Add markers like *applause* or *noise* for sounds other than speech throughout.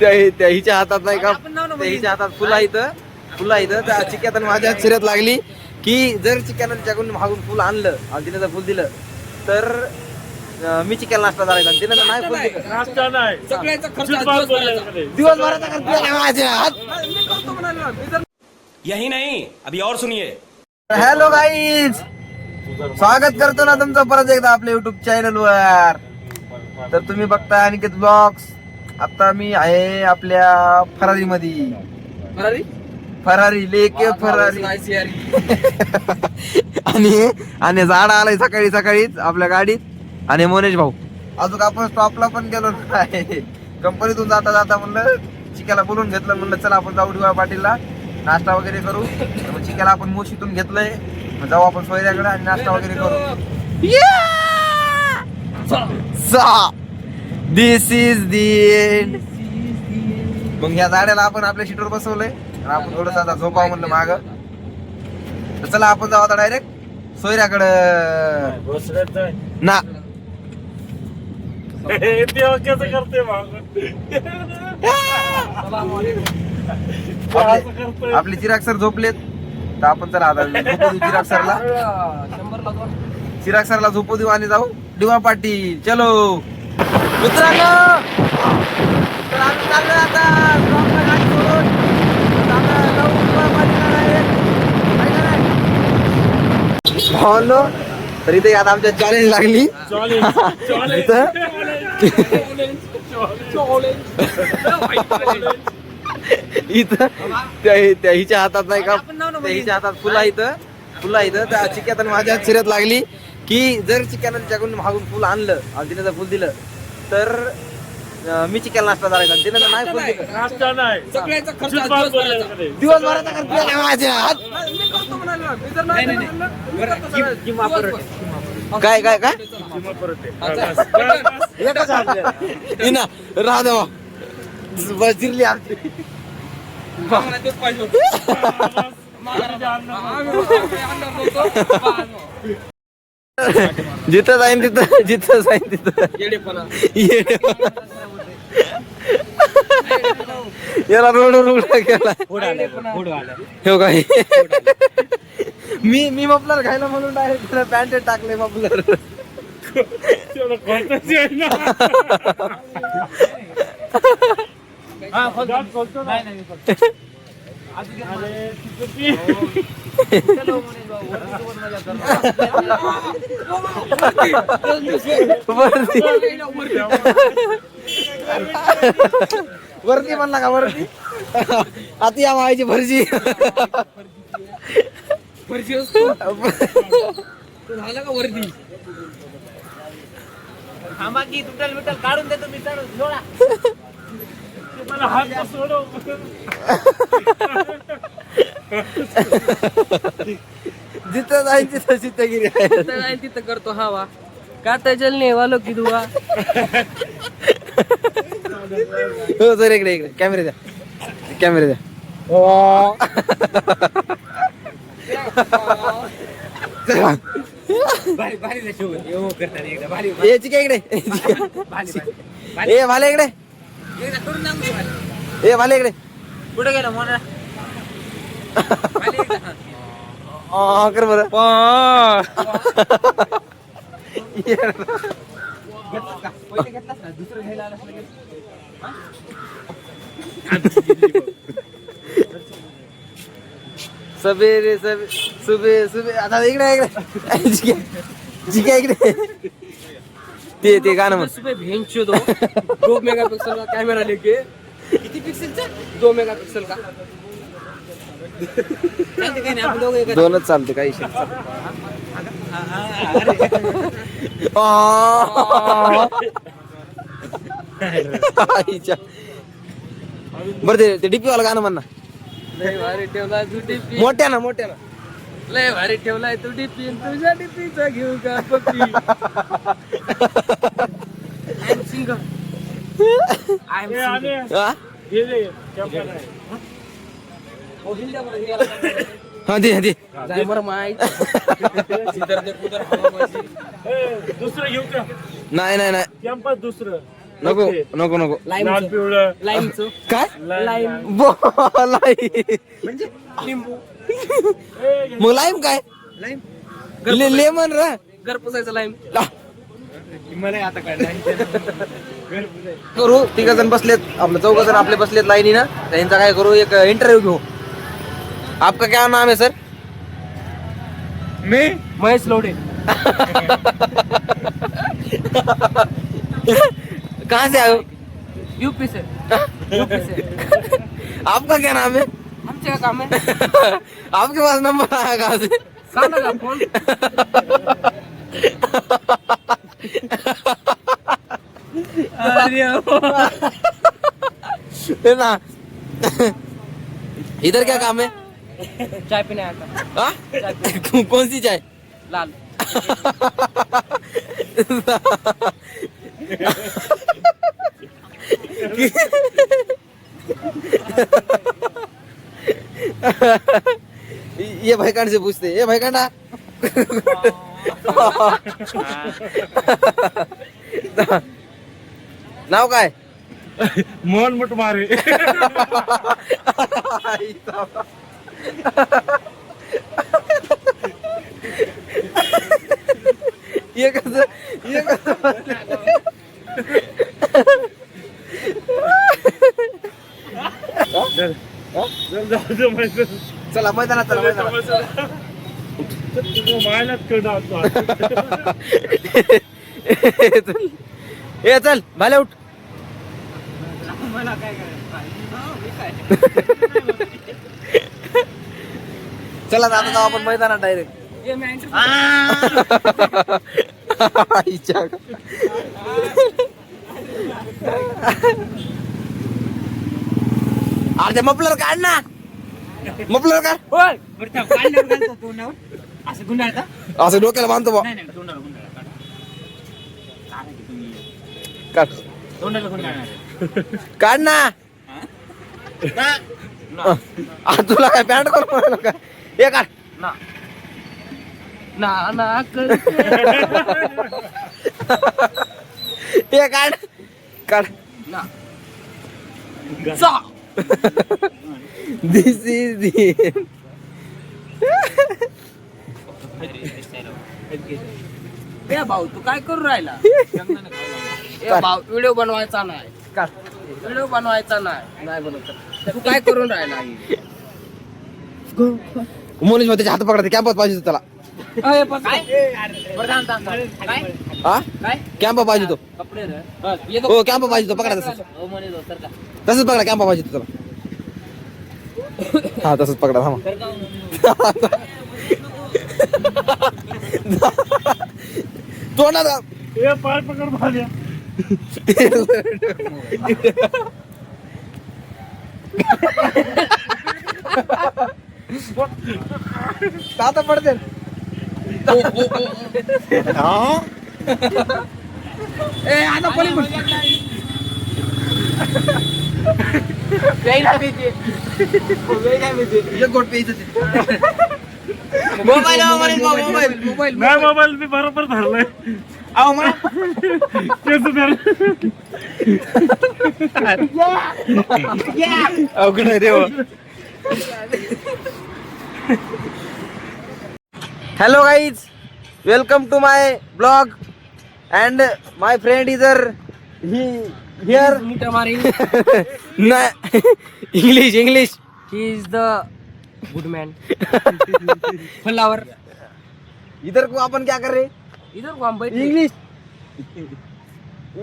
त्या त्या हिच्या हातात नाही का? त्या हिच्या हातात फुला इथं फुला इथं त्या चिक्यात आणि माझ्या शर्यत लागली की जर चिक्यानं तिच्याकडून मागून फुल आणलं आणि तिने जर फुल दिलं तर मी चिक्याला नाश्ता आणि तिने जर नाही फुल दिलं. दिवसभराचा. खर्च माझ्या हात. यही नहीं अभी और सुनिए। हॅलो गाईज स्वागत करतो ना तुमचं परत एकदा आपल्या युट्यूब चॅनल वर. तर तुम्ही बघताय अनिकेत ब्लॉग्स आता मी आहे आपल्या फरारी मध्ये फरारी? फरारी लेके फरारी. *laughs* आणि आणि झाड आलंय सकाळी सकाळीच आपल्या गाडीत. आणि मोनेश भाऊ. अजून आपण स्टॉपला पण गेलो नाही. कंपनीतून जाता जाता म्हणलं चिक्याला बोलून घेतलं म्हणलं चला आपण जाऊ डिवा पाटीलला. नाश्ता वगैरे करू. तर मग चिक्याला आपण मोशीतून घेतलंय. मग जाऊ आपण सोयऱ्याकडे आणि नाश्ता वगैरे करू. सहा दिस इज दी एंड मग ह्या झाडाला आपण आपल्या सीटवर बसवलंय. आणि आपण थोडस आता झोपावं म्हणलं माग. तर चला आपण जाऊ आता डायरेक्ट सोयऱ्याकडं. ना. आपले चिराग सर झोपलेत. तर आपण चला आता झोपू देऊ चिराग सरला. चिराग सरला झोपू देऊ आणि जाऊ. डिवा पाटील चलो. मित्रांनो तर आम्ही चाललोय आता stop ला गाडी सोडून. तर आता? भावांनो, इथे आता आमच्या चॅलेंज लागली. चॉलेंज चॉलेंज इथं. इथं. त्या त्या हिच्या हातात नाही का त्या हिच्या हातात फुला इथं फुला इथं त्या चिक्यात आणि माझ्या शिरत लागली की जर चिक्यानं तिच्याकडून मागून फुल आणलं आणि तिने जर फुल दिलं तर मी चिक्याला नाश्ता करायचा तिने नाही फुल दिलं नाश्ता नाही. सगळ्याचा खर्च. दिवसभराचा खर्च. आहे माझ्या हात. मी करतो म्हणालो मी जर नाही. काय काय काय? बस. इना राहा देवा बस जिरली आमची. आम्हाला तेच पाहिजे जिथं जाईन तिथं जिथं जाईन तिथं. याला रोड उघडा केला. हो काय मी मी मफलर घ्यायला म्हणून डायरेक्ट पॅन्ट टाकले मफलर हा वरती म्हणला का वरती? आता या मायची भरजी भरजी झालं का वरती थांबा की तुटल बिटल काढून देतो मी चढून जोडा. जिथं जाईन तिथं चित्तगिरी आहे. तिथं जाईल तिथं करतो हवा. काटा जलने वालो की दुआ हो सर इकडे इकडे. कॅमेरे द्या. कॅमेरे द्या. चला. ये चिक्या इकडे. ए भाले इकडे. ए भाले इकडे. कुठे गेला मोना? *laughs* हा, कर बरं. सबेरे सबे सुबे सुबे आता इकडे इकडे. जिक्या इकडे. ते ते गाणं म्हण सुबह भेंचो दो दो मेगापिक्सल का कैमरा लेके. किती पिक्सेलचा दो मेगापिक्सल का? चालते काही नाही? आपण दोघं एकत्र- दोनच चालते काही बर ते ते डीपी वाला गाणं म्हण ना. लय भारी ठेवलाय तू डीपी मोठ्या ना मोठ्या ना लय भारी ठेवलाय तू डीपी तुझ्या डीपीचा घेऊ का पप्पी सिंगल आय हे. हा? हे. हा दे दे. *laughs* दुसरं घेऊ का? नाही नाही नाही. कॅम्पस दुसरं. नको नको नको. लाल लाईम पिवळं. लाईमचं काय? लाईम म्हणजे लिंबू. मग लाईम काय? ले लेमन रा. घर पुसायचं लाईम ला. करू तिघ जण बसलेत आपलं चौघ जण आपले बसलेत लाईनी ना त्यांचा काय करू एक इंटरव्ह्यू घेऊ. आपका क्या नाम है सर मी? महेश लोडे. कहाँ से आए हो? यूपी से. यूपी से. आपका क्या नाम है? आमचे का काम आहे आपके पास नंबर आया कहाँ से? फोन *laughs* ना। इधर क्या काम है? चाय पिणे आता हाँ? कौन सी चाय? लाल। ये भाईकांड से पूछते ये भाईकांडा नाव काय मोहन मुठमारे ये कसं ये कसं चला मैदानात चला मैदानात *laughs* ए चल भाले उठ. चला आता जाऊ आपण मैदानात डायरेक्ट ये मी अरे मफलर काढ ना मफलर काढ होय. बरं थांब, काढल्यावर घालतो तोंडावर. असं गुंडाळता? असं डोक्याला बांधतो बा. नाही नाही तोंडाला गुंडाळा काढा. काढ तोंडाला गुंडाळा काढ ना. आ, तुला काय पॅन्ट करून म्हणालो का हे काढ. ना. ना ना कर. हे काढ. काढ. ना. चा *laughs* दिस इज दी ए भाऊ तू काय करू राहिला? ए भाऊ व्हिडिओ बनवायचा नाही. व्हिडिओ बनवायचा नाही. नाही बनवत. तू काय करून राहिला मोनीशमध्ये हात पकडते कॅम्पस पाहिजे होता त्याला. पण काय? बरं थांब, थांब, थांब. काय? हा काय? कॅम्प पाहिजे तो कपडे रे. बस, येतो. हो कॅम्प पाहिजे तो पकडा तसंच. हो म्हणे तो, सर का? तसंच पकडा कॅम्प पाहिजे तो त्याला. हा तसंच पकडा थांबा? तोंडात पाय पकड भाल्या आता पडते. ए, आता पळी. मोबाईल मोबाईल मोबाईल मोबाईल नाही मोबाईल मी बरोबर धरलाय. अहो धरलं अवघड रे hello guys welcome to my blog and my friend is a he here मिठा मारी नाही English English he is the good man flower इधर को अपन क्या कर रहे? इधर को हम बैठ। इंग्लिश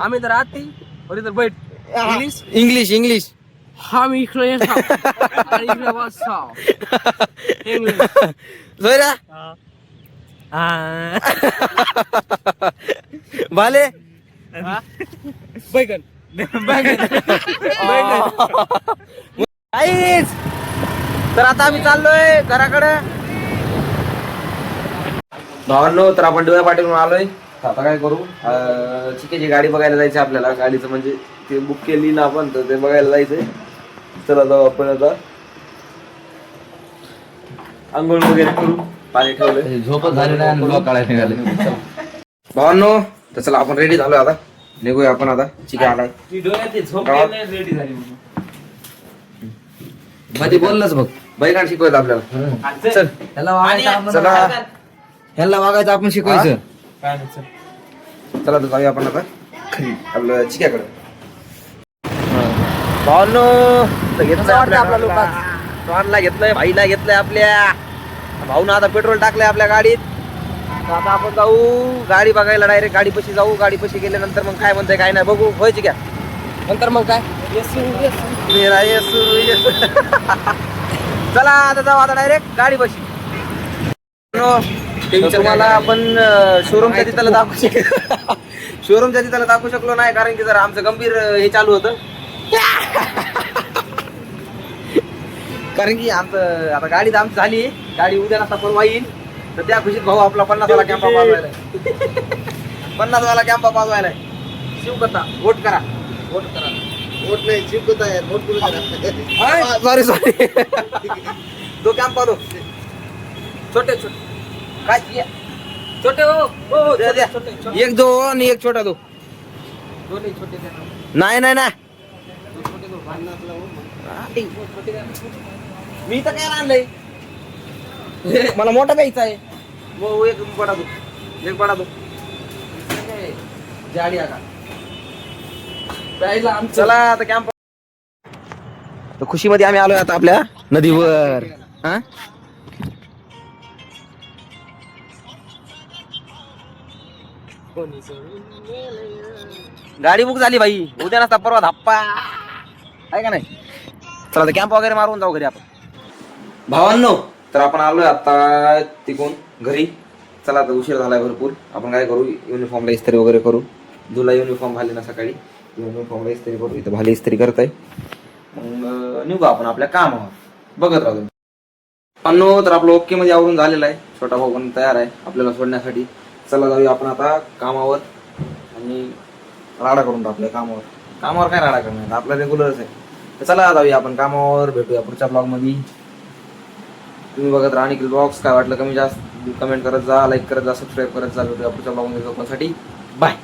हम इधर आते और इधर बैठ। इंग्लिश इंग्लिश इंग्लिश हम इकडे इकडे बसाव इंग्लिश सोयरा भाले बैगन. काहीच तर आता आम्ही चाललोय घराकडे. भावांनो तर आपण डोळ्या पाटील आलोय. आता काय करू? चिकेची गाडी बघायला जायची आपल्याला. गाडीचं म्हणजे ते बुक केली ना आपण तर ते बघायला जायचंय. चला जाऊ आपण आता. आंघोळ वगैरे करू. पाणी ठेवलंय. झोपच झाली नाही भावांनो तर चला आपण रेडी झालो आता. निघूया आपण आता. चिका आलाय. ते. मध्ये बोललंच बघ. बैलांना शिकवायचं आपल्याला. चल. ह्याला वागायचं आपण- चला. ह्याला वागायचं आपण शिकवायचं. काय चला. तर जाऊया आपण आता. खाली आपलं चिक्याकडे. भावनो घेतलंय आपल्या आपला लोकांना. घेतलंय भाईला घेतलंय आपल्या. भाऊनं आता पेट्रोल टाकलंय आपल्या गाडीत. तर आता आपण जाऊ गाडी बघायला डायरेक्ट गाडी पशी जाऊ गाडी पशी गेल्यानंतर मग काय म्हणतंय काय नाही बघू होय चिक्या नंतर मग काय? मेरा येसू येसू. चला आता जाऊ आता डायरेक्ट गाडी बशी तुम्हाला आपण शोरूमच्या तिथं दाखवू शक शोरूमच्या तिथं दाखवू शकलो नाही कारण की जरा आमचं गंभीर हे चालू होतं. कारण की आमचं आता गाडी तर आमची झाली. गाडी उद्या नसता परवा येईल. तर त्या खुशीत भाऊ आपला पन्नास वाला कॅम्पा पाजवायला पन्नास वाला कॅम्पा पाजवायला शिवकथा वोट करा वोट करा वोट नाही जिंकत आहे वोट करू. सॉरी सॉरी दो कॅम्पा दो छोटे छोटे काय? छोटे हो हो, द्या. छोटे, छोटे. एक दो आणि एक छोटा दो दोन्ही छोटे द्या ना. नाही नाही हो. द्या. मी तर काय आणलंय मला मोठा प्यायचा आहे वो एक बडा दो एक बडा दो। प्यायला आमचं। चला आता कॅम्प तर खुशीमध्ये आम्ही आलोय आता आपल्या नदीवर. हा. गाडी बुक झाली भाई. उद्या नसता परवा धप्पा. आहे का नाही? चला आता कॅम्प वगैरे मारून जाऊ घरी आपण. भावांनो तर आपण आलोय आता तिकून. घरी. चला आता उशीर झालाय भरपूर. आपण काय करू? युनिफॉर्मला इस्त्री वगैरे करू. जुला युनिफॉर्म झाले ना सकाळी? युनिफॉर्मला इस्त्री करू. इथं भाली इस्त्री करत आहे मग निघू आपण आपल्या कामावर. बघत राहतो अन्नो तर आपलं ओके मध्ये आवरून झालेलं आहे. छोटा भाऊ पण तयार आहे आपल्याला सोडण्यासाठी. चला जाऊया आपण आता कामावर. आणि राडा करून टाकूया कामावर. कामावर काय राडा करणार? आपला रेग्युलरच आहे. तर चला जाऊया आपण कामावर. भेटूया पुढच्या ब्लॉगमध्ये तुम्ही बघत राहा. निखिल बॉक्स काय वाटलं? कमी जास्त? कमेंट करत जा लाईक करत जा सबस्क्राईब करत जा भेटूया पुढच्या ब्लॉगमध्ये मध्ये बाय